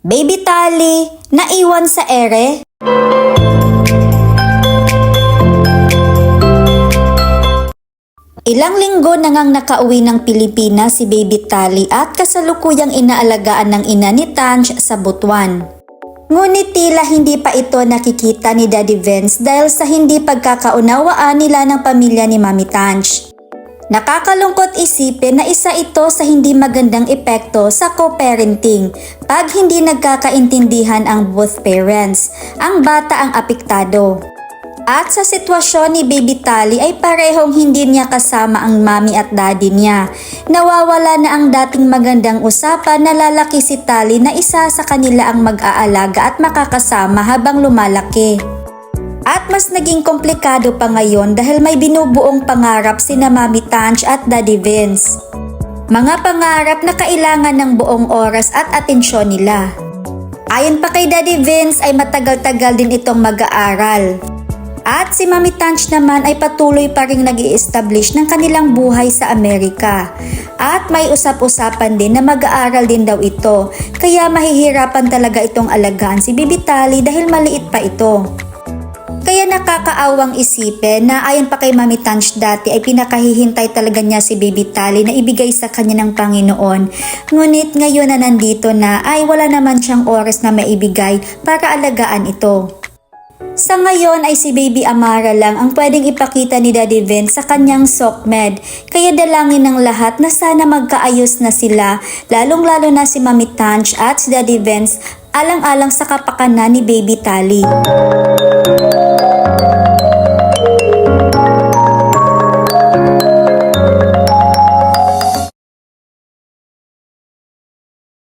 Baby Tali, naiwan sa ere? Ilang linggo na ngang nakauwi ng Pilipinas si Baby Tali at kasalukuyang inaalagaan ng ina ni Tanch sa Butuan. Ngunit tila hindi pa ito nakikita ni Daddy Vince dahil sa hindi pagkakaunawaan nila ng pamilya ni Mami Tanch. Nakakalungkot isipin na isa ito sa hindi magandang epekto sa co-parenting pag hindi nagkakaintindihan ang both parents, ang bata ang apektado. At sa sitwasyon ni Baby Tali ay parehong hindi niya kasama ang mami at daddy niya. Nawawala na ang dating magandang usapan na lalaki si Tali na isa sa kanila ang mag-aalaga at makakasama habang lumalaki. At mas naging komplikado pa ngayon dahil may binubuong pangarap sina Mami Tanch at Daddy Vince. Mga pangarap na kailangan ng buong oras at atensyon nila. Ayon pa kay Daddy Vince ay matagal-tagal din itong mag-aaral. At si Mami Tanch naman ay patuloy pa rin nag establish ng kanilang buhay sa Amerika. At may usap-usapan din na mag-aaral din daw ito, kaya mahihirapan talaga itong alagaan si Bibi Tali dahil maliit pa ito. Kaya nakakaawang isipin na ayon pa kay Mami Tanch dati ay pinakahihintay talaga niya si Baby Tali na ibigay sa kanya ng Panginoon. Ngunit ngayon na nandito na ay wala naman siyang oras na maibigay para alagaan ito. Sa ngayon ay si Baby Amara lang ang pwedeng ipakita ni Daddy Vince sa kanyang SOCMED. Kaya dalangin ng lahat na sana magkaayos na sila, lalong-lalo na si Mami Tanch at si Daddy Vince alang-alang sa kapakanan ni Baby Tali.